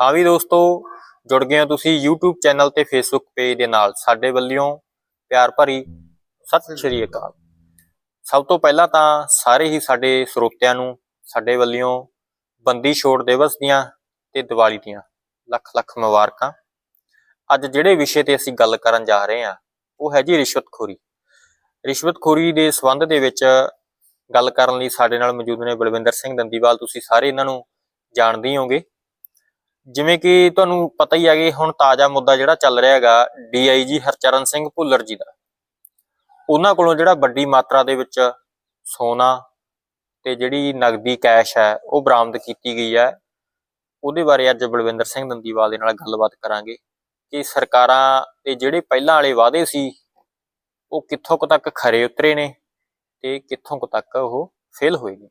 ਹਾਂ ਵੀ ਦੋਸਤੋ, ਜੁੜ ਗਏ ਹੋ ਤੁਸੀਂ YouTube ਚੈਨਲ ਤੇ Facebook ਪੇਜ ਦੇ ਨਾਲ। ਸਾਡੇ ਵੱਲੋਂ ਪਿਆਰ ਭਰੀ ਸਤਿ ਸ਼੍ਰੀ ਅਕਾਲ। ਸਭ ਤੋਂ ਪਹਿਲਾਂ ਤਾਂ ਸਾਰੇ ਹੀ ਸਾਡੇ ਸਰੋਤਿਆਂ ਨੂੰ, ਸਾਡੇ ਵੱਲੋਂ ਬੰਦੀ ਛੋੜ ਦਿਵਸ ਦੀਆਂ ਤੇ ਦੀਵਾਲੀ ਦੀਆਂ ਲੱਖ ਲੱਖ ਮੁਬਾਰਕਾਂ। ਅੱਜ ਜਿਹੜੇ ਵਿਸ਼ੇ ਤੇ ਅਸੀਂ ਗੱਲ ਕਰਨ ਜਾ ਰਹੇ ਹਾਂ, ਉਹ ਹੈ ਜੀ ਰਿਸ਼ਵਤਖੋਰੀ ਰਿਸ਼ਵਤਖੋਰੀ ਦੇ ਸੰਬੰਧ ਦੇ ਵਿੱਚ ਗੱਲ ਕਰਨ ਲਈ ਸਾਡੇ ਨਾਲ ਮੌਜੂਦ ਨੇ ਬਲਵਿੰਦਰ ਸਿੰਘ ਦੰਦੀਵਾਲ। ਤੁਸੀਂ ਸਾਰੇ ਇਹਨਾਂ ਨੂੰ ਜਾਣਦੇ ਹੋਗੇ ਜਿਵੇਂ ਕਿ ਤੁਹਾਨੂੰ ਪਤਾ ਹੀ ਹੈ ਕਿ ਹੁਣ ਤਾਜ਼ਾ ਮੁੱਦਾ ਜਿਹੜਾ ਚੱਲ ਰਿਹਾ ਹੈਗਾ ਡੀਆਈਜੀ ਹਰਚਰਨ ਸਿੰਘ ਭੁੱਲਰ ਜੀ ਦਾ। ਉਹਨਾਂ ਕੋਲੋਂ ਜਿਹੜਾ ਵੱਡੀ ਮਾਤਰਾ ਦੇ ਵਿੱਚ ਸੋਨਾ ਤੇ ਜਿਹੜੀ ਨਗਦੀ ਕੈਸ਼ ਹੈ, ਉਹ ਬਰਾਮਦ ਕੀਤੀ ਗਈ ਹੈ। ਉਹਦੇ ਬਾਰੇ ਅੱਜ ਬਲਵਿੰਦਰ ਸਿੰਘ ਦੰਦੀਵਾਲ ਦੇ ਨਾਲ ਗੱਲਬਾਤ ਕਰਾਂਗੇ ਕਿ ਸਰਕਾਰਾਂ ਤੇ ਜਿਹੜੇ ਪਹਿਲਾਂ ਵਾਲੇ ਵਾਅਦੇ ਸੀ, ਉਹ ਕਿੱਥੋਂ ਕੁ ਤੱਕ ਖਰੇ ਉਤਰੇ ਨੇ ਤੇ ਕਿੱਥੋਂ ਕੁ ਤੱਕ ਉਹ ਫੇਲ ਹੋਏ ਨੇ।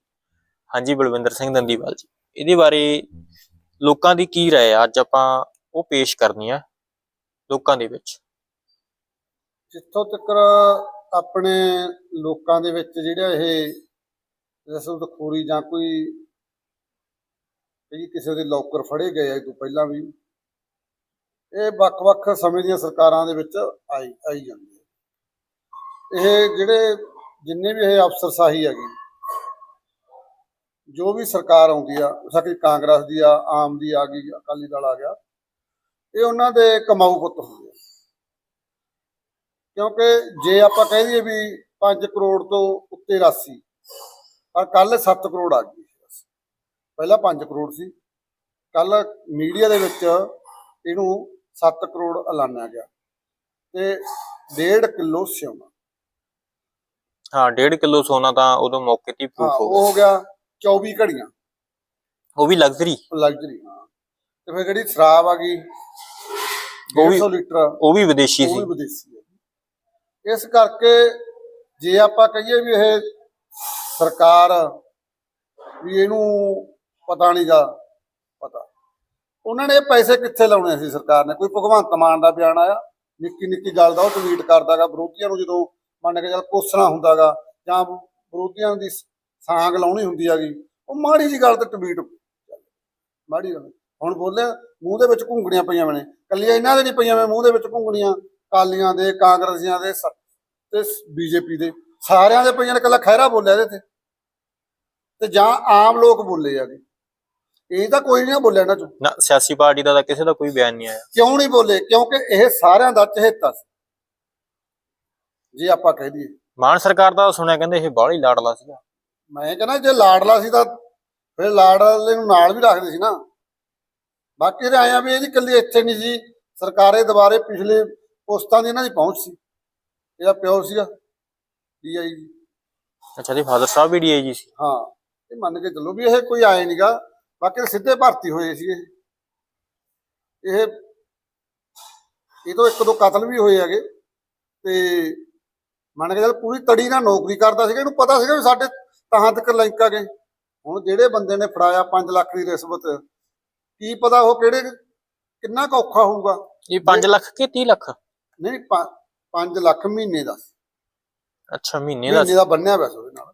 ਹਾਂਜੀ, ਬਲਵਿੰਦਰ ਸਿੰਘ ਦੰਦੀਵਾਲ ਜੀ, ਇਹਦੇ ਬਾਰੇ ਲੋਕਾਂ ਦੀ ਕੀ ਰਾਏ ਆ? ਅੱਜ ਆਪਾਂ ਉਹ ਪੇਸ਼ ਕਰਨੀ ਆ ਲੋਕਾਂ ਦੇ ਵਿੱਚ। ਜਿੱਥੋਂ ਤੱਕ ਆਪਣੇ ਲੋਕਾਂ ਦੇ ਵਿੱਚ ਜਿਹੜਾ ਇਹ ਰਸਮਖੋਰੀ ਜਾਂ ਕੋਈ ਕਈ ਕਿਸੇ ਦੇ ਲੋਕਰ ਫੜੇ ਗਏ ਆ ਇਹ ਤੋਂ ਪਹਿਲਾਂ ਵੀ, ਇਹ ਵੱਖ-ਵੱਖ ਸਮੇਂ ਦੀਆਂ ਸਰਕਾਰਾਂ ਦੇ ਵਿੱਚ ਆਈ ਆਈ ਜਾਂਦੀ ਹੈ। ਇਹ ਜਿਹੜੇ ਜਿੰਨੇ ਵੀ ਇਹ ਅਫਸਰਸ਼ਾਹੀ ਹੈਗੀ ਜੋ ਵੀ ਸਰਕਾਰ ਆਉਂਦੀ ਆ ਸਾਡੀ ਕਾਂਗਰਸ ਦੀ ਆ ਆਮ ਦੀ ਆ ਗਈ ਅਕਾਲੀ ਦਲ ਆ ਗਿਆ ਇਹ ਉਹਨਾਂ ਦੇ ਕਮਾਊ ਪੁੱਤ ਹੁੰਦੇ ਆ। ਕਿਉਂਕਿ ਜੇ ਆਪਾਂ ਕਹਿ ਦਈਏ ਵੀ 5 ਕਰੋੜ ਤੋਂ ਉੱਤੇ ਰਾਸ਼ੀ ਪਰ ਕੱਲ 7 ਕਰੋੜ ਆ ਗਈ ਪਹਿਲਾਂ 5 ਕਰੋੜ ਸੀ। ਕੱਲ ਮੀਡੀਆ ਦੇ ਵਿੱਚ ਇਹਨੂੰ 7 ਕਰੋੜ ਐਲਾਨਿਆ ਗਿਆ। ਤੇ 1.5 ਕਿਲੋ ਸਿਉਣਾ ਹਾਂ 1.5 ਕਿਲੋ ਸੋਨਾ ਤਾਂ ਉਦੋਂ ਮੌਕੇ ਤੇ ਪ੍ਰੂਫ ਹੋ ਉਹ ਗਿਆ ਹੋ ਗਿਆ। 24 ਘੜੀਆਂ। ਉਹ ਵੀ ਲਗਜ਼ਰੀ ਲਗਜ਼ਰੀ ਹਾਂ। ਤੇ ਫਿਰ ਜਿਹੜੀ ਸ਼ਰਾਬ ਆ ਗਈ ਉਹ ਵੀ- 150 ਲੀਟਰ। ਉਹ ਵੀ ਵਿਦੇਸ਼ੀ ਉਹ ਸੀ। ਵੀ ਵਿਦੇਸ਼ੀ ਹੈ ਇਸ ਕਰਕੇ ਜੇ ਆਪਾਂ ਕਹੀਏ ਵੀ ਇਹ ਸਰਕਾਰ ਵੀ ਇਹਨੂੰ ਪਤਾ ਨਹੀਂਗਾ ਪਤਾ। ਉਹਨਾਂ ਨੇ ਪੈਸੇ ਕਿੱਥੇ ਲਾਉਣੇ ਸੀ ਸਰਕਾਰ ਨੇ? ਕੋਈ ਭਗਵੰਤ ਮਾਨ ਦਾ ਬਿਆਨ ਆਇਆ? ਨਿੱਕੀ ਨਿੱਕੀ ਗੱਲ ਦਾ ਉਹ ਟਵੀਟ ਕਰਦਾਗਾ ਵਿਰੋਧੀਆਂ ਨੂੰ ਜਦੋਂ ਮੰਨ ਕੇ ਚੱਲ ਕੋਸਣਾ ਹੁੰਦਾਗਾ ਜਾਂ ਵਿਰੋਧੀਆਂ ਦੀ ਸਾਂਗ ਲਾਉਣੀ ਹੁੰਦੀ ਹੈਗੀ ਉਹ ਮਾੜੀ ਜੀ ਗੱਲ ਤੇ ਟਵੀਟ ਮਾੜੀ ਗੱਲ। ਹੁਣ ਬੋਲਿਆ ਮੂੰਹ ਦੇ ਵਿੱਚ ਘੁੰਗਣੀਆਂ ਪਈਆਂ ਨੇ। ਕੱਲੀਆਂ ਇਹਨਾਂ ਦੇ ਨਹੀਂ ਪਈਆਂ ਮੈਂ ਮੂੰਹ ਦੇ ਵਿੱਚ ਘੁੰਗਣੀਆਂ। ਕਾਲੀਆਂ ਦੇ ਕਾਂਗਰਸੀਆਂ ਦੇ ਤੇ ਬੀਜੇਪੀ ਦੇ। ਸਾਰਿਆਂ ਦੇ ਪਈਆਂ ਨੇ ਕੱਲਾ ਖਹਿਰਾ ਬੋਲਿਆ ਇਹਦੇ ਤੇ। ਤੇ ਜਾਂ ਆਮ ਲੋਕ ਬੋਲੇ ਆਗੇ ਇਹ ਤਾਂ ਕੋਈ ਨਹੀਂ ਬੋਲਿਆ ਇਹਨਾਂ ਚੋਂ। ਨਾ ਸਿਆਸੀ ਪਾਰਟੀ ਦਾ ਤਾਂ ਕਿਸੇ ਦਾ ਕੋਈ ਬਿਆਨ ਨਹੀਂ ਆਇਆ। ਕਿਉਂ ਨਹੀਂ ਬੋਲੇ? ਕਿਉਂਕਿ ਇਹ ਸਾਰਿਆਂ ਦਾ ਚਹੇਤਾ ਸੀ। ਜੇ ਆਪਾਂ ਕਹਿ ਦਈਏ। ਮਾਨ ਸਰਕਾਰ ਦਾ ਸੁਣਿਆ ਕਹਿੰਦੇ ਇਹ ਬਾਹਲਾ ਹੀ ਲਾੜਲਾ ਸੀਗਾ। ਮੈਂ ਕਹਿੰਦਾ ਜੇ ਲਾਡਲਾ ਸੀ ਤਾਂ ਫਿਰ ਲਾਡਲੇ ਨੂੰ ਨਾਲ ਵੀ ਰੱਖਦੇ ਸੀ ਨਾ। ਬਾਕੀ ਤੇ ਆਇਆ ਵੀ ਇਹਦੀ ਕੱਲੀ ਇੱਥੇ ਨਹੀਂ ਸੀ ਸਰਕਾਰੇ ਦੁਬਾਰੇ ਪਿਛਲੇ ਪੋਸਟਾਂ ਦੀ ਇਹਨਾਂ ਦੀ ਪਹੁੰਚ ਸੀ। ਇਹਦਾ ਪਿਓ ਸੀਗਾ ਡੀਆਈ ਅੱਛਾ ਜੀ ਫਾਦਰ ਸਾਹਿਬ ਵੀ ਡੀਆਈਜੀ ਸੀ। ਹਾਂ ਇਹ ਮੰਨ ਕੇ ਚੱਲੋ ਵੀ ਇਹ ਕੋਈ ਆਏ ਨਹੀਂਗਾ ਬਾਕੀ ਸਿੱਧੇ ਭਰਤੀ ਹੋਏ ਸੀ ਇਹ। ਇਹ ਇਹ ਤੋਂ ਇੱਕ ਦੋ ਕਤਲ ਵੀ ਹੋਏ ਹੈਗੇ। ਤੇ ਮੰਨ ਕੇ ਚੱਲ ਪੂਰੀ ਤੜੀ ਨਾਲ ਨੌਕਰੀ ਕਰਦਾ ਸੀਗਾ ਇਹਨੂੰ ਪਤਾ ਸੀਗਾ ਵੀ ਸਾਡੇ ਤਹਾਂ ਤੱਕ ਲਿੰਕ ਆ ਗਏ? ਹੁਣ ਜਿਹੜੇ ਬੰਦੇ ਨੇ ਫੜਾਇਆ 5 ਲੱਖ ਦੀ ਰਿਸ਼ਵਤ ਕੀ ਪਤਾ ਉਹ ਕਿਹੜੇ ਕਿੰਨਾ ਕੁ ਔਖਾ ਹੋਊਗਾ? ਇਹ 5 ਲੱਖ ਕਿ 30 ਲੱਖ? ਨਹੀਂ 5 ਲੱਖ ਮਹੀਨੇ ਦਾ। ਅੱਛਾ ਮਹੀਨੇ ਦਾ। ਮਹੀਨੇ ਦਾ ਬੰਨਿਆ ਪਿਆ ਉਹਦੇ ਨਾਲ।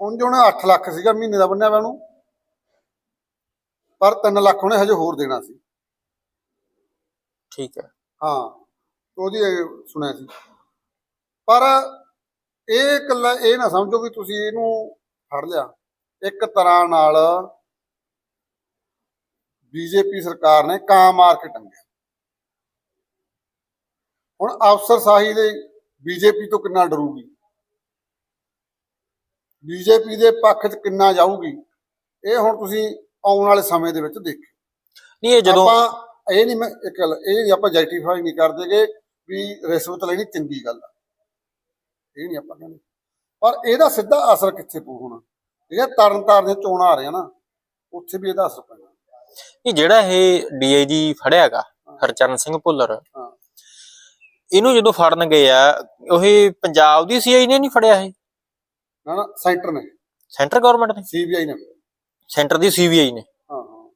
ਹੁਣ ਜੋ ਉਹਨੇ 8 ਲੱਖ ਸੀਗਾ ਮਹੀਨੇ ਦਾ ਬੰਨਿਆ ਪਿਆ ਉਹਨੂੰ। ਪਰ 3 ਲੱਖ ਉਹਨੇ ਹਜੇ ਹੋਰ ਦੇਣਾ ਸੀ। ਠੀਕ ਹੈ। ਹਾਂ ਉਹਦੀ ਸੁਣਿਆ ਸੀ। ਪਰ ਇਹ ਇਕੱਲਾ ਇਹ ਨਾ ਸਮਝੋ ਵੀ ਤੁਸੀਂ ਇਹਨੂੰ ਫੜ ਲਿਆ। ਇੱਕ ਤਰ੍ਹਾਂ ਨਾਲ ਬੀਜੇਪੀ ਸਰਕਾਰ ਨੇ ਕਾਂ ਮਾਰ ਕੇ ਟੰਗਿਆ। ਹੁਣ ਅਫਸਰਸ਼ਾਹੀ ਦੇ ਬੀਜੇਪੀ ਤੋਂ ਕਿੰਨਾ ਡਰੂਗੀ? ਬੀਜੇਪੀ ਦੇ ਪੱਖ 'ਚ ਕਿੰਨਾ ਜਾਊਗੀ? ਇਹ ਹੁਣ ਤੁਸੀਂ ਆਉਣ ਵਾਲੇ ਸਮੇਂ ਦੇ ਵਿੱਚ ਦੇਖੋ ਨਹੀਂ ਇਹ ਜਦੋਂ ਆਪਾਂ ਇਹ ਨਹੀਂ ਮੈਂ ਇੱਕ ਗੱਲ ਇਹ ਆਪਾਂ ਜੈਸਟੀਫਾਈ ਨਹੀਂ ਕਰਦੇਗੇ ਵੀ ਰਿਸ਼ਵਤ ਲੈਣੀ ਚੰਗੀ ਗੱਲ ਆ। ਇਹ ਨਹੀਂ ਆਪਾਂ ਕਹਿੰਦੇ। ਪਰ ਇਹਦਾ ਸਿੱਧਾ ਅਸਰ ਕਿੱਥੇ ਪਊ ਹੋਣਾ? ਇਹ ਤਰਨ ਤਾਰਨ ਦੇ ਚੋਣਾਂ ਆ ਰਹੀਆਂ ਨਾ ਉੱਥੇ ਵੀ ਇਹਦਾ ਅਸਰ ਪੈਣਾ। ਇਹ ਜਿਹੜਾ ਇਹ ਡੀਆਈਜੀ ਫੜਿਆਗਾ ਹਰਚਰਨ ਸਿੰਘ ਭੁੱਲਰ ਇਹਨੂੰ ਜਦੋਂ ਫੜਨ ਗਏ ਆ ਉਹ ਪੰਜਾਬ ਦੀ ਸੀਆਈ ਨੇ ਨਹੀਂ ਫੜਿਆ ਇਹ? ਨਾ ਨਾ ਸੈਂਟਰ ਨੇ। ਸੈਂਟਰ ਗਵਰਨਮੈਂਟ ਨੇ? ਸੀਬੀਆਈ ਨੇ। ਸੈਂਟਰ ਦੀ ਸੀਬੀਆਈ ਨੇ। ਹਾਂ ਹਾਂ।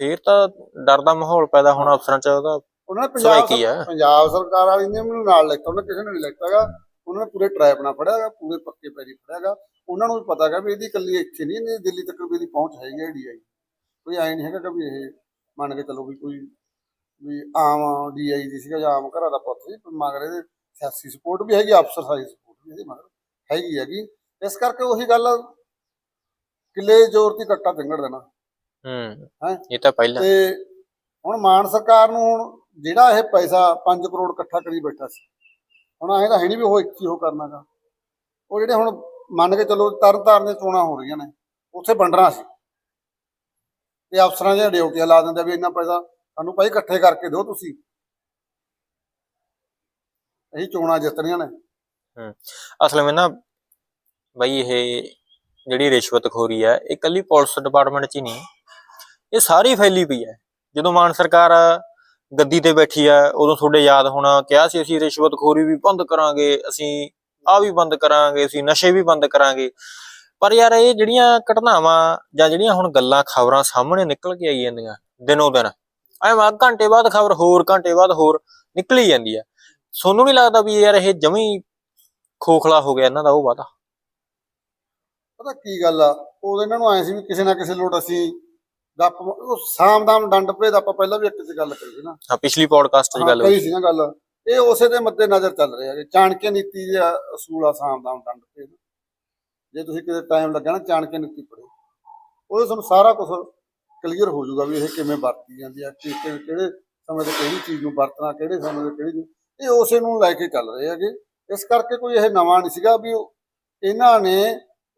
ਫੇਰ ਤਾਂ ਡਰ ਦਾ ਮਾਹੌਲ ਪੈਦਾ ਹੋਣਾ ਅਫਸਰਾਂ ਚ ਉਹਦਾ ਉਹਨਾਂ ਨੇ ਸਵਾਈ ਪੰਜਾਬ? ਪੰਜਾਬ ਸਰਕਾਰ ਵਾਲੀ ਨੇ ਮੈਨੂੰ ਨਾਲ ਲੈਤਾ ਉਹਨਾਂ ਕਿਸੇ ਨੇ ਨਹੀਂ ਲੈਤਾਗਾ ਉਹਨਾਂ ਨੇ ਪੂਰੇ ਟਰੈਪ ਨਾਲ ਫੜਿਆਗਾ ਪੂਰੇ ਪੱਕੇ ਪੈਰੀ ਫੜਿਆਗਾ ਉਹਨਾਂ ਨੂੰ ਵੀ ਪਤਾਗਾ ਵੀ ਇਹਦੀ ਇਕੱਲੀ ਇੱਥੇ ਨਹੀਂ ਇਹਨੇ ਦਿੱਲੀ ਤੱਕ ਵੀ ਇਹਦੀ ਪਹੁੰਚ ਹੈਗੀ ਹੈ ਡੀਆਈ ਕੋਈ ਐ ਨਹੀਂ ਹੈਗਾ ਕਿ ਇਹ ਮੰਨ ਕੇ ਚੱਲੋ ਵੀ ਕੋਈ ਵੀ ਆਮ ਡੀਆਈ ਦੀ ਸੀਗਾ ਜਾਂ ਆਮ ਘਰਾਂ ਦਾ ਪੁੱਤ ਸੀ ਮਗਰ ਇਹਦੇ ਸਿਆਸੀ ਸਪੋਰਟ ਵੀ ਹੈਗੀ ਅਫਸਰ ਸਾਈ ਸਪੋਰਟ ਵੀ ਇਹਦੇ ਮਗਰ ਹੈਗੀ ਹੈਗੀ। ਇਸ ਕਰਕੇ ਉਹੀ ਗੱਲ ਕਿੱਲੇ ਜ਼ੋਰ ਦੀ ਕੱਟਾ ਟੰਗੜ ਦੇਣਾ। ਹੂੰ ਹੈਂ? ਇਹ ਤਾਂ ਪਹਿਲਾਂ। ਤੇ ਹੁਣ ਮਾਨ ਸਰਕਾਰ ਨੂੰ ਹੁਣ ਜਿਹੜਾ ਇਹ ਪੈਸਾ 5 ਕਰੋੜ ਇਕੱਠਾ ਕਰੀ ਬੈਠਾ ਸੀ ਹੁਣ ਐਂ ਤਾਂ ਹੈ ਨਹੀਂ ਵੀ ਉਹ ਇੱਕ ਹੀ ਉਹ ਕਰਨਾਗਾ। ਉਹ ਜਿਹੜੇ ਹੁਣ ਮੰਨ ਕੇ ਚੱਲੋ ਤਰਨ ਤਾਰਨ ਚੋਣਾਂ ਹੋ ਰਹੀਆਂ ਨੇ, ਉੱਥੇ ਵੰਡਣਾ ਸੀ। ਤੇ ਅਫਸਰਾਂ ਦੀਆਂ ਡਿਊਟੀਆਂ ਲਾ ਦਿੰਦੇ ਵੀ ਇੰਨਾ ਪੈਸਾ ਸਾਨੂੰ ਭਾਈ ਇਕੱਠੇ ਕਰਕੇ ਦਿਓ ਤੁਸੀਂ। ਇਹੀ ਚੋਣਾਂ ਜਿੱਤਣੀਆਂ ਨੇ। ਅਸਲ ਵਿੱਚ ਨਾ ਬਈ ਇਹ ਜਿਹੜੀ ਰਿਸ਼ਵਤਖੋਰੀ ਹੈ ਇਹ ਕੱਲੀ ਪੁਲਿਸ ਡਿਪਾਰਟਮੈਂਟ 'ਚ ਹੀ ਨਹੀਂ, ਇਹ ਸਾਰੀ ਫੈਲੀ ਪਈ ਹੈ ਜਦੋਂ ਮਾਨ ਸਰਕਾਰ ਗੱਦੀ ਤੇ ਬੈਠੀ ਹੈ ਉਦੋਂ ਤੁਹਾਡੇ ਯਾਦ ਹੋਣਾ, ਕਿਹਾ ਸੀ ਅਸੀਂ ਰਿਸ਼ਵਤਖੋਰੀ ਵੀ ਬੰਦ ਕਰਾਂਗੇ, ਅਸੀਂ ਆ ਵੀ ਬੰਦ ਕਰਾਂਗੇ, ਅਸੀਂ ਨਸ਼ੇ ਵੀ ਬੰਦ ਕਰਾਂਗੇ। ਪਰ ਯਾਰ ਇਹ ਜਿਹੜੀਆਂ ਘਟਨਾਵਾਂ ਜਾਂ ਜਿਹੜੀਆਂ ਹੁਣ ਗੱਲਾਂ, ਖਬਰਾਂ ਸਾਹਮਣੇ ਨਿਕਲ ਕੇ ਆਈ ਜਾਂਦੀਆਂ, ਦਿਨੋਂ ਦਿਨ, ਐਵੇਂ ਘੰਟੇ ਬਾਅਦ ਖਬਰ ਹੋਰ, ਘੰਟੇ ਬਾਅਦ ਹੋਰ ਨਿਕਲੀ ਜਾਂਦੀ ਹੈ ਤੁਹਾਨੂੰ ਨਹੀਂ ਲੱਗਦਾ ਵੀ ਯਾਰ ਇਹ ਜਮੀ ਖੋਖਲਾ ਹੋ ਗਿਆ ਇਹਨਾਂ ਦਾ ਉਹ ਵਾਦਾ? ਪਤਾ ਕੀ ਗੱਲ ਆ, ਉਦੋਂ ਇਹਨਾਂ ਨੂੰ ਆਏ ਸੀ ਵੀ ਕਿਸੇ ਨਾ ਕਿਸੇ ਲੋਟ ਅਸੀਂ ਗੱਪ ਉਹ ਸਾਮਦਾਮ ਡੰਡ ਭੇਦ ਆਪਾਂ ਪਹਿਲਾਂ ਵੀ ਇੱਕ ਚ ਗੱਲ ਕਰੀ ਸੀ ਨਾ। ਹਾਂ ਪਿਛਲੀ ਪੋਡਕਾਸਟ 'ਚ ਹਾਂ, ਗੱਲ ਹੋਈ ਸੀ। ਨਾ ਗੱਲ। ਇਹ ਉਸੇ ਦੇ ਮੱਦੇ ਨਜ਼ਰ ਚੱਲ ਰਿਹਾ ਕਿ ਚਾਣਕੇ ਨੀਤੀ ਦਾ ਅਸੂਲ ਆ ਸਾਮਦਾਮ ਡੰਡ ਭੇਦ ਜੇ ਤੁਸੀਂ ਕਿਤੇ ਟਾਈਮ ਲੱਗਾ ਨਾ ਚਾਣਕੇ ਨੀਤੀ ਪੜ੍ਹੋ। ਉਹਦੇ ਤੁਹਾਨੂੰ ਸਾਰਾ ਕੁਝ ਕਲੀਅਰ ਹੋ ਜਾਊਗਾ ਵੀ ਇਹ ਕਿਵੇਂ ਵਰਤੀ ਜਾਂਦੀ ਆ ਕਿਹੜੇ ਸਮੇਂ ਤੇ ਕਿਹੜੀ ਚੀਜ਼ ਨੂੰ ਵਰਤਣਾ ਕਿਹੜੇ ਸਮੇਂ ਤੇ ਕਿਹੜੀ। ਇਹ ਉਸੇ ਨੂੰ ਲੈ ਕੇ ਚੱਲ ਰਹੇ ਹੈਗੇ। ਇਸ ਕਰਕੇ ਕੋਈ ਇਹ ਨਵਾਂ ਨਹੀਂ ਸੀਗਾ ਵੀ ਇਹਨਾਂ ਨੇ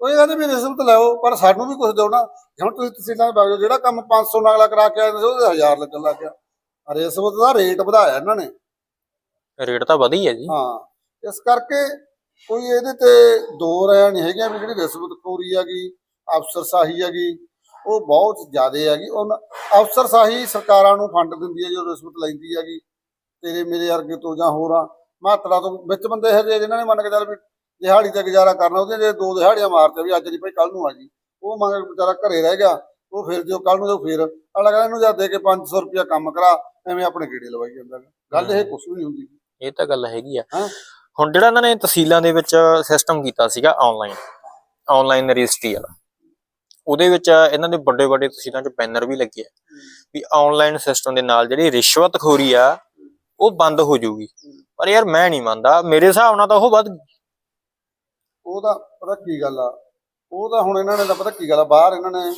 ਉਹ ਇਹ ਕਹਿੰਦੇ ਵੀ ਰਿਸ਼ਵਤ ਲੈਓ ਪਰ ਸਾਨੂੰ ਵੀ ਕੁਝ ਦਿਓ ਨਾ। ਹੁਣ ਤੁਸੀਂ ਤਹਿਸੀਲਾਂ ਦੇ ਬਾਗ ਜਿਹੜਾ ਕੰਮ 500 ਨਾਲ ਅਗਲਾ ਕਰਾ ਕੇ ਆਏ ਸੀ ਉਹਦੇ 1000 ਲੱਗਣ ਲੱਗ ਗਿਆ। ਰਿਸ਼ਵਤ ਦਾ ਰੇਟ ਵਧਾਇਆ ਇਹਨਾਂ ਨੇ। ਰੇਟ ਤਾਂ ਵਧੀ ਹੈ ਜੀ। ਹਾਂ ਇਸ ਕਰਕੇ ਕੋਈ ਇਹਦੇ ਤੇ ਦੋ ਰਾਇ ਨਹੀਂ ਹੈਗੀਆਂ ਵੀ ਜਿਹੜੀ ਰਿਸ਼ਵਤਖੋਰੀ ਹੈਗੀ ਅਫਸਰਸ਼ਾਹੀ ਹੈਗੀ ਉਹ ਬਹੁਤ ਜ਼ਿਆਦਾ ਹੈਗੀ। ਉਹ ਅਫਸਰਸ਼ਾਹੀ ਸਰਕਾਰਾਂ ਨੂੰ ਫੰਡ ਦਿੰਦੀ ਹੈ ਜੋ ਰਿਸ਼ਵਤ ਲੈਂਦੀ ਹੈਗੀ। ਤੇਰੇ ਮੇਰੇ ਵਰਗੇ ਤੋਂ ਜਾਂ ਹੋਰਾਂ। ਮਾਤਰਾ ਤੋਂ ਵਿੱਚ ਬੰਦੇ ਇਹੋ ਜਿਹੇ ਜਿਨ੍ਹਾਂ ਨੇ ਮੰਨ ਕੇ ਚੱਲ ਵੀ ਦਿਹਾੜੀ ਤੇ ਗੁਜ਼ਾਰਾ ਕਰਨਾ ਉਹਦੇ ਜੇ ਦੋ ਦਿਹਾੜੀਆਂ ਮਾਰਤੇ ਵੀ ਅੱਜ ਨਹੀਂ ਭਾਈ ਕੱਲ ਨੂੰ ਆ ਜੀ ਉਹ ਮੰਗ ਵਿਚਾਰਾ ਘਰੇ ਰਹਿ ਗਿਆ ਉਹ ਫਿਰ ਜੋ ਕੱਲ ਨੂੰ ਜੋ ਫਿਰ ਅਗਲਾ ਕਹਿੰਦਾ ਇਹਨੂੰ ਜਾਂ ਦੇ ਕੇ 500 ਰੁਪਇਆ ਕੰਮ ਕਰਾ ਐਵੇਂ ਆਪਣੇ ਕੀੜੇ ਲਵਾਈ ਜਾਂਦਾ। ਗੱਲ ਇਹ ਕੁਛ ਵੀ ਨਹੀਂ ਹੁੰਦੀ ਇਹ ਤਾਂ ਗੱਲ ਹੈਗੀ ਆ। ਹੁਣ ਜਿਹੜਾ ਇਹਨਾਂ ਨੇ ਤਹਿਸੀਲਾਂ ਦੇ ਵਿੱਚ ਸਿਸਟਮ ਕੀਤਾ ਸੀਗਾ ਆਨਲਾਈਨ ਆਨਲਾਈਨ ਰਜਿਸਟਰੀ ਵਾਲਾ ਉਹਦੇ ਵਿੱਚ ਇਹਨਾਂ ਦੇ ਵੱਡੇ ਵੱਡੇ ਤਹਿਸੀਲਾਂ 'ਚ ਬੈਨਰ ਵੀ ਲੱਗੇ ਆ ਵੀ ਆਨਲਾਈਨ ਸਿਸਟਮ ਦੇ ਨਾਲ ਜਿਹੜੀ ਰਿਸ਼ਵਤਖੋਰੀ ਆ ਉਹ ਬੰਦ ਹੋ ਜਾਊਗੀ ਪਰ ਯਾਰ ਮੈਂ ਨਹੀਂ ਮੰਨਦਾ ਮੇਰੇ ਹਿਸਾਬ ਨਾਲ ਤਾਂ ਉਹ ਵੱਧ। ਉਹਦਾ ਪਤਾ ਕੀ ਗੱਲ ਆ ਉਹ ਤਾਂ ਹੁਣ ਇਹਨਾਂ ਨੇ ਤਾਂ ਪਤਾ ਕੀ ਗੱਲ ਆ ਬਾਹਰ ਇਹਨਾਂ ਨੇ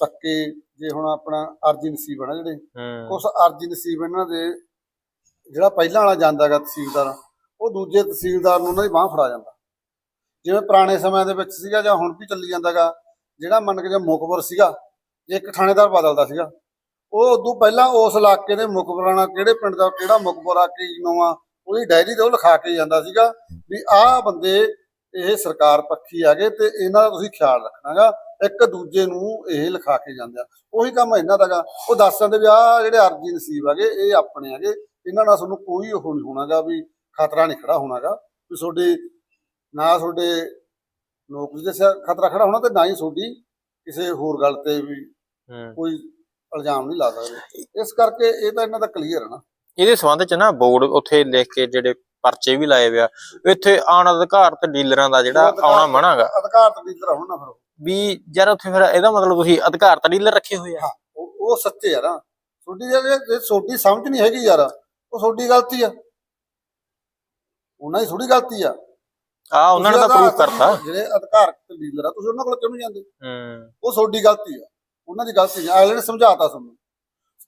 ਪੱਕੇ ਜੇ ਹੁਣ ਆਪਣਾ ਅਰਜੀ ਨਸੀਬ ਆ ਨਾ ਜਿਹੜੇ ਉਸ ਅਰਜੀ ਨਸੀਬ ਇਹਨਾਂ ਦੇ ਜਿਹੜਾ ਪਹਿਲਾਂ ਵਾਲਾ ਜਾਂਦਾਗਾ ਤਹਿਸੀਲਦਾਰ ਉਹ ਦੂਜੇ ਤਹਿਸੀਲਦਾਰ ਨੂੰ ਉਹਨਾਂ ਦੀ ਬਾਹ ਫੜਾ ਜਾਂਦਾ। ਜਿਵੇਂ ਪੁਰਾਣੇ ਸਮਿਆਂ ਦੇ ਵਿੱਚ ਸੀਗਾ ਜਾਂ ਹੁਣ ਵੀ ਚੱਲੀ ਜਾਂਦਾਗਾ ਜਿਹੜਾ ਮੰਨ ਕੇ ਜੇ ਮੁਖਬਰ ਸੀਗਾ ਇੱਕ ਥਾਣੇਦਾਰ ਬਦਲਦਾ ਸੀਗਾ ਉਹ ਉਦੋਂ ਪਹਿਲਾਂ ਉਸ ਇਲਾਕੇ ਦੇ ਮੁਖਬਰਾਣਾ ਕਿਹੜੇ ਪਿੰਡ ਦਾ ਕਿਹੜਾ ਮੁਖਬਰ ਆ ਕੀ ਨਵਾਂ ਉਹਦੀ ਡਾਇਰੀ ਤੇ ਉਹ ਲਿਖਾ ਕੇ ਜਾਂਦਾ ਸੀਗਾ ਵੀ ਆਹ ਬੰਦੇ ਇਹ ਸਰਕਾਰ ਪੱਖੀ ਆਗੇ ਤੇ ਇਹਨਾਂ ਦਾ ਤੁਸੀਂ ਖਿਆਲ ਰੱਖਣਾਗਾ। ਇੱਕ ਦੂਜੇ ਨੂੰ ਇਹ ਲਿਖਾ ਕੇ ਜਾਂਦੇ ਆ। ਉਹੀ ਕੰਮ ਇਹਨਾਂ ਦਾਗਾ ਉਹ ਦੱਸ ਦਿੰਦੇ ਵੀ ਜਿਹੜੇ ਅਰਜੀ ਨਸੀਬ ਹੈਗੇ ਇਹ ਆਪਣੇ ਹੈਗੇ ਇਹਨਾਂ ਨਾਲ ਤੁਹਾਨੂੰ ਕੋਈ ਉਹ ਨਹੀਂ ਹੋਣਾਗਾ ਵੀ ਖਤਰਾ ਨਹੀਂ ਖੜਾ ਹੋਣਾਗਾ। ਵੀ ਤੁਹਾਡੀ ਨਾ ਤੁਹਾਡੇ ਨੌਕਰੀ ਦੇ ਖਤਰਾ ਖੜਾ ਹੋਣਾ ਤੇ ਨਾ ਹੀ ਤੁਹਾਡੀ ਕਿਸੇ ਹੋਰ ਗੱਲ ਤੇ ਵੀ ਕੋਈ ਇਲਜ਼ਾਮ ਨਹੀਂ ਲਾ ਸਕਦੇ। ਇਸ ਕਰਕੇ ਇਹ ਤਾਂ ਇਹਨਾਂ ਦਾ ਕਲੀਅਰ ਹੈ ਨਾ। ਇਹਦੇ ਸੰਬੰਧ ਚ ਨਾ ਬੋਰਡ ਉੱਥੇ ਲਿਖ ਕੇ ਜਿਹੜੇ ਪਰਚੇ ਵੀ ਲਾਏ ਵਿਆ ਇੱਥੇ ਆਣ ਅਧਿਕਾਰ ਤੇ ਡੀਲਰਾਂ ਦਾ ਜਿਹੜਾ ਆਉਣਾ ਮਨਾਗਾ। ਅਧਿਕਾਰ ਤੇ ਡੀਲਰ ਹੋਣਾ ਫਿਰ। ਵੀ ਯਾਰ ਉੱਥੇ ਫਿਰ ਇਹਦਾ ਮਤਲਬ ਤੁਸੀਂ ਅਧਿਕਾਰ ਤਾਂ ਡੀਲਰ ਰੱਖੇ ਹੋਏ ਆ। ਉਹ ਸੱਚੇ ਆ ਨਾ। ਤੁਹਾਡੀ ਜੇ ਜੇ ਤੁਹਾਡੀ ਸਮਝ ਨਹੀਂ ਹੈਗੀ ਯਾਰ। ਉਹ ਤੁਹਾਡੀ ਗਲਤੀ ਆ। ਉਹਨਾਂ ਦੀ ਥੋੜੀ ਗਲਤੀ ਆ। ਆ ਉਹਨਾਂ ਨੇ ਤਾਂ ਪ੍ਰੂਫ ਕਰਤਾ। ਜਿਹੜੇ ਅਧਿਕਾਰ ਤੇ ਡੀਲਰ ਆ ਤੁਸੀਂ ਉਹਨਾਂ ਕੋਲ ਕਿਉਂ ਨਹੀਂ ਜਾਂਦੇ? ਹੂੰ। ਉਹ ਤੁਹਾਡੀ ਗਲਤੀ ਆ। ਉਹਨਾਂ ਦੀ ਗਲਤੀ ਨਹੀਂ। ਅਗਲੇ ਨੇ ਸਮਝਾਤਾ ਤੁਹਾਨੂੰ।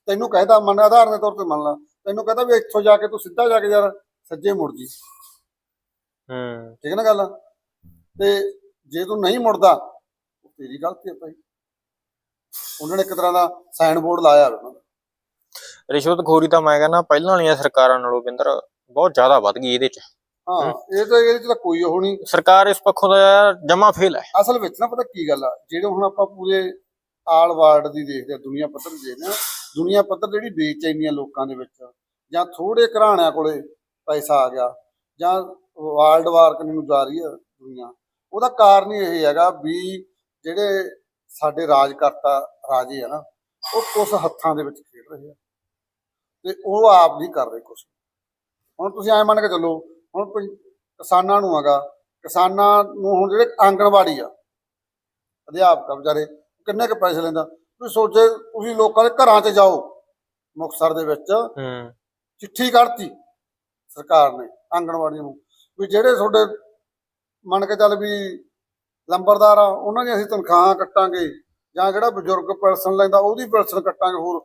ਤੈਨੂੰ ਕਹਿਦਾ ਮੰਨ ਆਧਾਰ ਦੇ ਤੌਰ ਤੇ ਮੰਨ ਲਾ। ਤੈਨੂੰ ਕਹਦਾ ਵੀ ਇੱਥੋਂ ਜਾ ਕੇ ਤੂੰ ਸਿੱਧਾ ਜਾ ਕੇ ਯਾਰ ਸੱਜੇ ਮੁੜ ਜੀ। ਹੂੰ। ਠੀਕ ਹੈ ਨਾ ਗੱਲ? ਤੇ ਜੇ ਤੂੰ ਨਹੀਂ ਮੁੜਦਾ ਉਹ ਤੇਰੀ ਗਲਤੀ ਹੈ ਭਾਈ। ਉਹਨਾਂ ਨੇ ਇੱਕ ਤਰ੍ਹਾਂ ਦਾ ਸਾਈਨ ਬੋਰਡ ਲਾਇਆ ਉਹਨਾਂ ਦਾ ਰਿਸ਼ਵਤਖੋਰੀ ਤਾਂ ਮੈਂ ਕਹਿੰਦਾ ਪਹਿਲਾਂ ਵਾਲੀਆਂ ਸਰਕਾਰਾਂ ਨਾਲੋਂ ਬਿੰਦਰ ਬਹੁਤ ਜ਼ਿਆਦਾ ਵੱਧ ਗਈ ਇਹਦੇ ਚ। ਹਾਂ ਇਹ ਤਾਂ ਇਹਦੇ ਚ ਤਾਂ ਕੋਈ ਉਹ ਨਹੀਂ। ਸਰਕਾਰ ਇਸ ਪੱਖੋਂ ਦਾ ਜਮਾ ਫੇਲ ਹੈ। ਅਸਲ ਵਿੱਚ ਨਾ ਪਤਾ ਕੀ ਗੱਲ ਆ ਜਿਹੜੇ ਹੁਣ ਆਪਾਂ ਪੂਰੇ ਆਲ ਵਰਲਡ ਦੀ ਦੇਖਦੇ ਆ ਦੁਨੀਆ ਪੱਧਰ ਦੀ ਦੇਖਦੇ ਆ ਦੁਨੀਆ ਪੱਧਰ ਜਿਹੜੀ ਬੇਚੈਨੀਆਂ ਲੋਕਾਂ ਦੇ ਵਿੱਚ ਜਾਂ ਥੋੜੇ ਘਰਾਣਿਆਂ ਕੋਲੇ ਪੈਸਾ ਆ ਗਿਆ ਜਾਂ ਵਰਲਡ ਵਾਰ ਕਿੰਨੀ ਨੂੰ ਜਾ ਰਹੀ ਆ ਦੁਨੀਆ। ਉਹਦਾ ਕਾਰਨ ਹੀ ਇਹ ਹੈਗਾ ਵੀ ਜਿਹੜੇ ਸਾਡੇ ਰਾਜਕਰਤਾ ਰਾਜੇ ਆ ਨਾ ਉਹ ਕੁਝ ਹੱਥਾਂ ਦੇ ਵਿੱਚ ਖੇਡ ਰਹੇ ਆ ਤੇ ਉਹ ਆਪ ਨਹੀਂ ਕਰ ਰਹੇ ਕੁਝ ਹੁਣ ਤੁਸੀਂ ਐਂ ਮੰਨ ਕੇ ਚੱਲੋ ਹੁਣ ਕਿਸਾਨਾਂ ਨੂੰ ਹੈਗਾ ਕਿਸਾਨਾਂ ਨੂੰ ਹੁਣ ਜਿਹੜੇ ਆਂਗਣਵਾੜੀ ਆ ਅਧਿਆਪਕ ਵਿਚਾਰੇ ਕਿੰਨੇ ਕੁ ਪੈਸੇ ਲੈਂਦਾ? ਵੀ ਸੋਚੇ ਤੁਸੀਂ ਲੋਕਾਂ ਦੇ ਘਰਾਂ 'ਚ ਜਾਓ ਮੁਕਤਸਰ ਦੇ ਵਿੱਚ ਹੂੰ। ਚਿੱਠੀ ਕੱਢਤੀ ਸਰਕਾਰ ਨੇ ਆਂਗਣਵਾੜੀਆਂ ਨੂੰ ਵੀ ਜਿਹੜੇ ਤੁਹਾਡੇ ਮੰਨ ਕੇ ਚੱਲ ਵੀ ਲੰਬਰਦਾਰ ਆ ਉਹਨਾਂ ਦੀਆਂ ਅਸੀਂ ਤਨਖਾਹਾਂ ਕੱਟਾਂਗੇ ਜਾਂ ਜਿਹੜਾ ਬਜ਼ੁਰਗ ਪੈਨਸ਼ਨ ਲੈਂਦਾ ਉਹਦੀ ਪੈਨਸ਼ਨ ਕੱਟਾਂਗੇ ਹੋਰ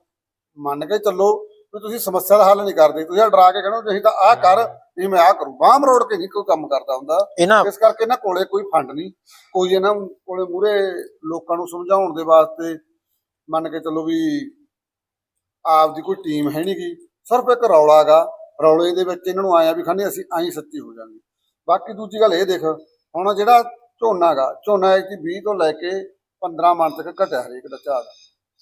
ਮੰਨ ਕੇ ਚੱਲੋ ਵੀ ਤੁਸੀਂ ਸਮੱਸਿਆ ਦਾ ਹੱਲ ਨਹੀਂ ਕਰਦੇ। ਤੁਸੀਂ ਆਹ ਡਰਾ ਕੇ ਕਹਿੰਦੇ ਤੁਸੀਂ ਤਾਂ ਆਹ ਕਰ ਨਹੀਂ ਮੈਂ ਆਹ ਕਰੂ। ਬਾਹਮ ਰੋੜ ਕੇ ਨਹੀਂ ਕੋਈ ਕੰਮ ਕਰਦਾ ਹੁੰਦਾ। ਇਸ ਕਰਕੇ ਇਹਨਾਂ ਕੋਲੇ ਕੋਈ ਫੰਡ ਨਹੀਂ। ਕੋਈ ਇਹਨਾਂ ਕੋਲੇ ਮੂਰੇ ਲੋਕਾਂ ਨੂੰ ਸਮਝਾਉਣ ਦੇ ਵਾਸਤੇ ਮੰਨ ਕੇ ਚੱਲੋ ਵੀ ਆਪ ਦੀ ਕੋਈ ਟੀਮ ਹੈ ਨਹੀਂਗੀ ਸਿਰਫ ਇੱਕ ਰੌਲਾ ਗਾ। ਰੌਲੇ ਦੇ ਵਿੱਚ ਇਹਨਾਂ ਨੂੰ ਆਇਆ ਵੀ ਖਾਨੇ ਅਸੀਂ ਆਈ ਸੱਚੀ ਹੋ ਜਾਵਾਂਗੇ ਬਾਕੀ ਦੂਜੀ ਗੱਲ ਇਹ ਦੇਖ ਹੁਣ ਜਿਹੜਾ ਝੋਨਾ ਗਾ ਝੋਨਾ ਇੱਕ 20 ਤੋਂ ਲੈ ਕੇ 15 ਮਣ ਤੱਕ ਘਟਿਆ ਹਰੇਕ ਦਾ ਝਾੜ।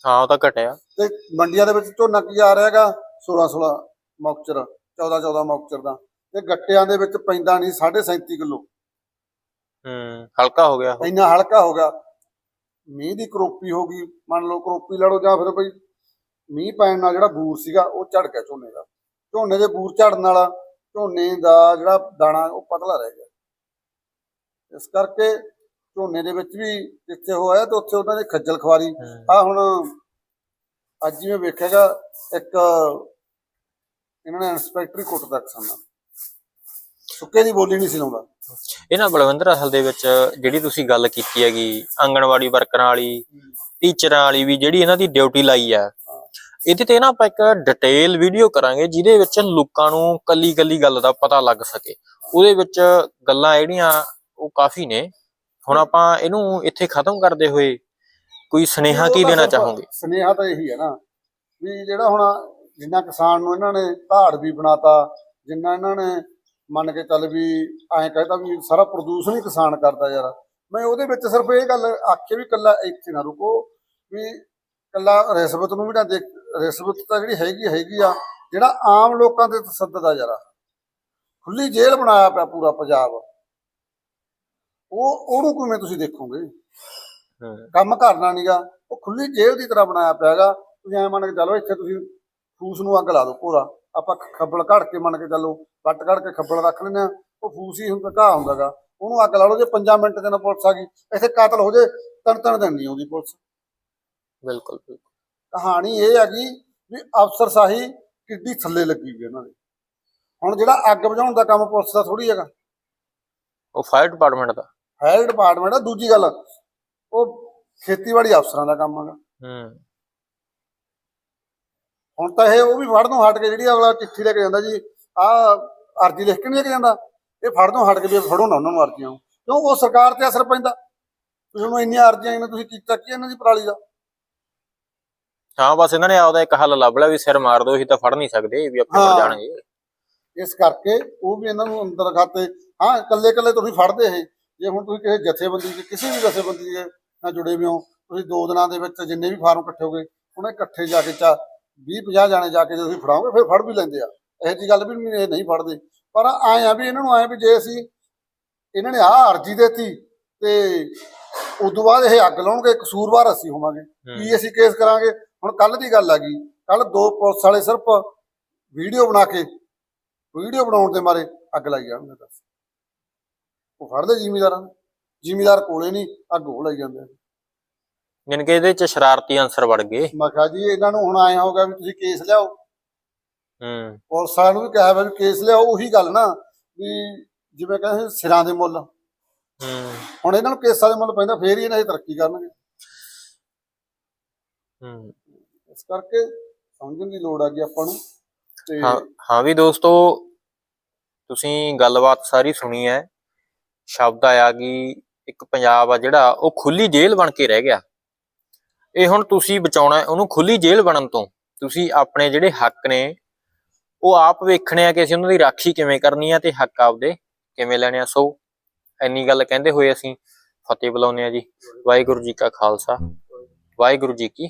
ਹਾਂ ਉਹ ਤਾਂ ਘਟਿਆ। ਤੇ ਮੰਡੀਆਂ ਦੇ ਵਿੱਚ ਝੋਨਾ ਕੀ ਆ ਰਿਹਾ ਹੈਗਾ? 16 16 ਮੌਕਚਰ 14 14 ਮੌਕਚਰ ਦਾ। ਤੇ ਗੱਟਿਆਂ ਦੇ ਵਿੱਚ ਪੈਂਦਾ ਨਹੀਂ 37.5 ਕਿਲੋ। ਹੂੰ ਹਲਕਾ ਹੋ ਗਿਆ ਇੰਨਾ ਹਲਕਾ ਹੋ ਗਿਆ। ਮੀਂਹ ਦੀ ਕਰੋਪੀ ਹੋ ਗਈ ਮੰਨ ਲਓ ਕਰੋਪੀ ਲੜੋ ਜਾਂ ਫਿਰ ਬਈ ਮੀਂਹ ਪੈਣ ਨਾਲ ਜਿਹੜਾ ਬੂਰ ਸੀਗਾ ਉਹ ਝੜ ਗਿਆ ਝੋਨੇ ਦਾ। ਝੋਨੇ ਦੇ ਬੂਰ ਝੜਨ ਨਾਲ ਝੋਨੇ ਦਾ ਜਿਹੜਾ ਦਾਣਾ ਉਹ ਪਤਲਾ ਰਹਿ ਗਿਆ ਇਸ ਕਰਕੇ ਝੋਨੇ ਦੇ ਵਿੱਚ ਵੀ ਜਿੱਥੇ ਹੋਇਆ ਤੇ ਉੱਥੇ ਉਹਨਾਂ ਦੇ ਖੱਜਲ ਖਵਾਰੀ। ਆ ਹੁਣ ਅੱਜ ਹੀ ਮੈਂ ਵੇਖਿਆਗਾ ਇੱਕ ਇਹਨਾਂ ਨੇ ਇੰਸਪੈਕਟਰੀ ਕੁੱਟਦਾ ਕਿਸਾਨਾਂ ਨੂੰ। ਸੁੱਕੇ ਦੀ ਬੋਲੀ ਨਹੀਂ ਸੀ ਲਾਉਂਦਾ ਇਹਨਾਂ ਬਲਵਿੰਦਰ ਅਸਲ ਦੇ ਵਿੱਚ ਜਿਹੜੀ ਤੁਸੀਂ ਗੱਲ ਕੀਤੀ ਹੈਗੀ ਆਂਗਣਵਾੜੀ ਵਰਕਰਾਂ ਵਾਲੀ ਟੀਚਰਾਂ ਵਾਲੀ ਵੀ ਜਿਹੜੀ ਇਹਨਾਂ ਦੀ ਡਿਊਟੀ ਲਾਈ ਆ ਇਹਦੇ ਤੇ ਨਾ ਆਪਾਂ ਇੱਕ ਡਿਟੇਲ ਵੀਡੀਓ ਕਰਾਂਗੇ ਜਿਹਦੇ ਵਿੱਚ ਲੋਕਾਂ ਨੂੰ ਕੱਲੀ ਕੱਲੀ ਗੱਲ ਦਾ ਪਤਾ ਲੱਗ ਸਕੇ। ਉਹਦੇ ਵਿੱਚ ਗੱਲਾਂ ਜਿਹੜੀਆਂ ਉਹ ਕਾਫੀ ਨੇ। ਹੁਣ ਆਪਾਂ ਇਹਨੂੰ ਇੱਥੇ ਖਤਮ ਕਰਦੇ ਹੋਏ ਕੋਈ ਸੁਨੇਹਾ ਕੀ ਦੇਣਾ ਚਾਹੋਗੇ? ਸੁਨੇਹਾ ਤਾਂ ਇਹੀ ਹੈ ਨਾ ਵੀ ਜਿਹੜਾ ਹੁਣ ਜਿੰਨਾ ਕਿਸਾਨ ਨੂੰ ਇਹਨਾਂ ਨੇ ਧਾੜ ਵੀ ਬਣਾਤਾ ਜਿੰਨਾ ਇਹਨਾਂ ਨੇ ਮੰਨ ਕੇ ਚੱਲ ਵੀ ਐਂ ਕਹਿੰਦਾ ਵੀ ਸਾਰਾ ਪ੍ਰਦੂਸ਼ਣ ਹੀ ਕਿਸਾਨ ਕਰਦਾ ਯਾਰ। ਮੈਂ ਉਹਦੇ ਵਿੱਚ ਸਿਰਫ ਇਹ ਗੱਲ ਆਖੇ ਵੀ ਕੱਲਾ ਇੱਥੇ ਨਾ ਰੁਕੋ ਵੀ ਕੱਲਾ ਰਿਸ਼ਵਤ ਨੂੰ ਵੀ ਨਾ ਦੇਖ ਰਿਸ਼ਵਤ ਤਾਂ ਜਿਹੜੀ ਹੈਗੀ ਹੈਗੀ ਆ ਜਿਹੜਾ ਆਮ ਲੋਕਾਂ ਤੇ ਤਸੱਦਦ ਆ ਯਾਰ ਖੁੱਲੀ ਜੇਲ੍ਹ ਬਣਾਇਆ ਪਿਆ ਪੂਰਾ ਪੰਜਾਬ। ਉਹ ਉਹਨੂੰ ਕਿਵੇਂ ਤੁਸੀਂ ਦੇਖੋਗੇ? ਕੰਮ ਕਰਨਾ ਨਹੀਂਗਾ ਉਹ ਖੁੱਲੀ ਜੇਲ੍ਹ ਦੀ ਤਰ੍ਹਾਂ ਬਣਾਇਆ ਪਿਆਗਾ ਤੁਸੀਂ ਐਂ ਮੰਨ ਕੇ ਚੱਲੋ ਇੱਥੇ ਤੁਸੀਂ ਫੂਸ ਨੂੰ ਅੱਗ ਲਾ ਦਿਓ ਪੂਰਾ। ਆਪਾਂ ਖੱਬਲ ਘੜ ਕੇ ਮੰਨ ਕੇ ਚੱਲੋ ਵੱਟ ਘੜ ਕੇ ਖੱਬਲ ਰੱਖ ਲੈਂਦੇ ਆ ਉਹ ਫੂਸ ਹੀ ਹੁੰਦਾ ਘਾਹ ਹੁੰਦਾਗਾ ਉਹਨੂੰ ਅੱਗ ਲਾ ਲਓ ਜੇ 5 ਮਿੰਟ ਦੇ ਨਾਲ ਪੁਲਿਸ ਆ ਗਈ ਇੱਥੇ ਕਾਤਲ ਹੋ ਜੇ ਤਣ ਤਣ ਦਿਨ ਨਹੀਂ ਆਉਂਦੀ ਪੁਲਿਸ। ਬਿਲਕੁਲ ਬਿਲਕੁਲ। ਕਹਾਣੀ ਇਹ ਹੈਗੀ ਵੀ ਅਫਸਰ ਸਾਹੀ ਕਿੱਡੀ ਥੱਲੇ ਲੱਗੀ ਗਈ ਉਹਨਾਂ ਦੇ। ਹੁਣ ਜਿਹੜਾ ਅੱਗ ਬੁਝਾਉਣ ਦਾ ਕੰਮ ਪੁਲਿਸ ਦਾ ਥੋੜੀ ਹੈਗਾ। ਉਹ ਫਾਇਰ ਡਿਪਾਰਟਮੈਂਟ ਦਾ। ਫਾਇਰ ਡਿਪਾਰਟਮੈਂਟ ਆ ਦੂਜੀ ਗੱਲ ਉਹ ਖੇਤੀਬਾੜੀ ਅਫਸਰਾਂ ਦਾ ਕੰਮ ਹੈਗਾ। ਹੂੰ। ਹੁਣ ਤਾਂ ਇਹ ਉਹ ਵੀ ਫੜ ਤੋਂ ਹਟ ਕੇ ਜਿਹੜੀ ਅਗਲਾ ਚਿੱਠੀ ਲੈ ਕੇ ਜਾਂਦਾ ਜੀ ਆ ਅਰਜੀ ਲਿਖ ਕੇ ਨਹੀਂ ਲੈ ਕੇ ਜਾਂਦਾ ਇਹ ਫੜ ਤੋਂ ਹਟ ਕੇ ਵੀ ਫੜੋ ਨਾ ਉਹਨਾਂ ਨੂੰ ਅਰਜ਼ੀਆਂ ਨੂੰ। ਕਿਉਂ? ਉਹ ਸਰਕਾਰ ਤੇ ਅਸਰ ਪੈਂਦਾ। ਤੁਸੀਂ ਉਹਨੂੰ ਇੰਨੀਆਂ ਅਰਜ਼ੀਆਂ ਇਹਨਾਂ ਤੁਸੀਂ ਕੀਤਾ ਕੀ ਇਹਨਾਂ ਦੀ ਪਰਾਲੀ ਦਾ? ਹਾਂ ਬਸ ਇਹਨਾਂ ਨੇ ਆਪਦਾ ਇੱਕ ਹੱਲ ਲੱਭ ਲਿਆ ਵੀ ਸਿਰ ਮਾਰ ਦੋ ਅਸੀਂ ਤਾਂ ਫੜ ਨਹੀਂ ਸਕਦੇ ਵੀ ਆਪੇ ਹਾਂ। ਮਰ ਜਾਣਗੇ। ਇਸ ਕਰਕੇ ਉਹ ਵੀ ਇਹਨਾਂ ਨੂੰ ਅੰਦਰ ਖਾਤੇ ਹਾਂ ਇਕੱਲੇ ਇਕੱਲੇ ਤੁਸੀਂ ਫੜਦੇ ਇਹ। ਜੇ ਹੁਣ ਤੁਸੀਂ ਕਿਸੇ ਜਥੇਬੰਦੀ ਚ ਕਿਸੇ ਵੀ ਜਥੇਬੰਦੀ ਦੇ ਨਾਲ ਜੁੜੇ ਹੋ ਤੁਸੀਂ ਦੋ ਦਿਨਾਂ ਦੇ ਵਿੱਚ ਜਿੰਨੇ ਵੀ ਫਾਰਮ ਇਕੱਠੇ ਹੋ ਗਏ ਉਹਨੇ ਇਕੱਠੇ ਜਾ ਕੇ ਚਾ 20 50 ਜਾਣੇ ਜਾ ਕੇ ਜੇ ਤੁਸੀਂ ਫੜਾਓਗੇ ਫਿਰ ਫੜ ਵੀ ਲੈਂਦੇ ਆ। ਇਹੋ ਜੀ ਗੱਲ ਵੀ ਨਹੀਂ ਇਹ ਨਹੀਂ ਫੜਦੇ। ਪਰ ਆਏ ਆ ਵੀ ਇਹਨਾਂ ਨੂੰ ਆਏ ਵੀ ਜੇ ਅਸੀਂ ਇਹਨਾਂ ਨੇ ਆਹ ਅਰਜੀ ਦਿੱਤੀ ਤੇ ਉਦੋਂ ਬਾਅਦ ਇਹ ਅੱਗ ਲਾਉਣਗੇ ਕਸੂਰਵਾਰ ਅਸੀਂ ਹੋਵਾਂਗੇ ਕੀ ਅਸੀਂ ਕੇਸ ਕਰਾਂਗੇ। ਹੁਣ ਕੱਲ ਦੀ ਗੱਲ ਆ ਗਈ। ਕੱਲ ਦੋ ਪੁਲਿਸ ਵਾਲੇ ਸਿਰਫ ਵੀਡੀਓ ਬਣਾ ਕੇ ਵੀਡੀਓ ਬਣਾਉਣ ਦੇ ਮਾਰੇ ਅੱਗ ਲਾਈ ਜਾਣਗੇ ਦੱਸ। ਉਹ ਫੜਦੇ ਜ਼ਿਮੀਦਾਰਾਂ ਨੂੰ। ਜ਼ਿਮੀਦਾਰ ਕੋਲੇ ਨਹੀਂ ਅੱਗ ਉਹ ਲਾਈ ਜਾਂਦੇ। ਯਾਨੀ ਕਿ ਇਹਦੇ ਚ ਸ਼ਰਾਰਤੀ ਅੰਸਰ ਵੜ ਗਏ। ਮੈਂ ਕਿਹਾ ਜੀ ਇਹਨਾਂ ਨੂੰ ਹੁਣ ਆਇਆ ਹੋਗਾ ਵੀ ਤੁਸੀਂ ਕੇਸ ਲਿਆਓ। ਹੂੰ। ਪੁਲਿਸ ਵਾਲਿਆਂ ਨੂੰ ਵੀ ਕਿਹਾ ਵਾ ਕੇਸ ਲਿਆਓ ਉਹੀ ਗੱਲ ਨਾ ਵੀ ਜਿਵੇਂ ਕਹਿੰਦੇ ਸਿਰਾਂ ਦੇ ਮੁੱਲ। ਹੂੰ। ਹੁਣ ਇਹਨਾਂ ਨੂੰ ਕੇਸਾਂ ਦੇ ਮੁੱਲ ਪੈਂਦਾ ਫੇਰ ਹੀ ਇਹਨਾਂ ਦੀ ਤਰੱਕੀ ਕਰਨਗੇ। ਹੂੰ। ਇਸ ਕਰਕੇ ਸਮਝਣ ਦੀ ਲੋੜ ਆ ਗਈ ਆਪਾਂ ਨੂੰ। ਤੇ ਹਾਂ ਵੀ ਦੋਸਤੋ, ਤੁਸੀਂ ਗੱਲਬਾਤ ਸਾਰੀ ਸੁਣੀ ਹੈ। ਸ਼ਬਦ ਆਇਆ ਕਿ ਇੱਕ ਪੰਜਾਬ ਆ ਜਿਹੜਾ, ਉਹ ਖੁੱਲੀ ਜੇਲ੍ਹ ਬਣ ਕੇ ਰਹਿ ਗਿਆ। ਇਹ ਹੁਣ ਤੁਸੀਂ ਬਚਾਉਣਾ, ਉਹਨੂੰ ਖੁੱਲੀ ਜੇਲ੍ਹ ਬਣਨ ਤੋਂ ਤੁਸੀਂ ਆਪਣੇ ਜਿਹੜੇ ਹੱਕ ਨੇ, ਉਹ ਆਪ ਵੇਖਣੇ ਆ ਕਿ ਅਸੀਂ ਉਹਨਾਂ ਦੀ ਰਾਖੀ ਕਿਵੇਂ ਕਰਨੀ ਆ ਤੇ ਹੱਕ ਆਪਦੇ ਕਿਵੇਂ ਲੈਣੇ ਆ। ਸੋ, ਇੰਨੀ ਗੱਲ ਕਹਿੰਦੇ ਹੋਏ ਅਸੀਂ, ਫਤਿਹ ਬੁਲਾਉਂਦੇ ਆ ਜੀ। ਵਾਹਿਗੁਰੂ ਜੀ ਕਾ ਖਾਲਸਾ। ਵਾਹਿਗੁਰੂ ਜੀ ਕੀ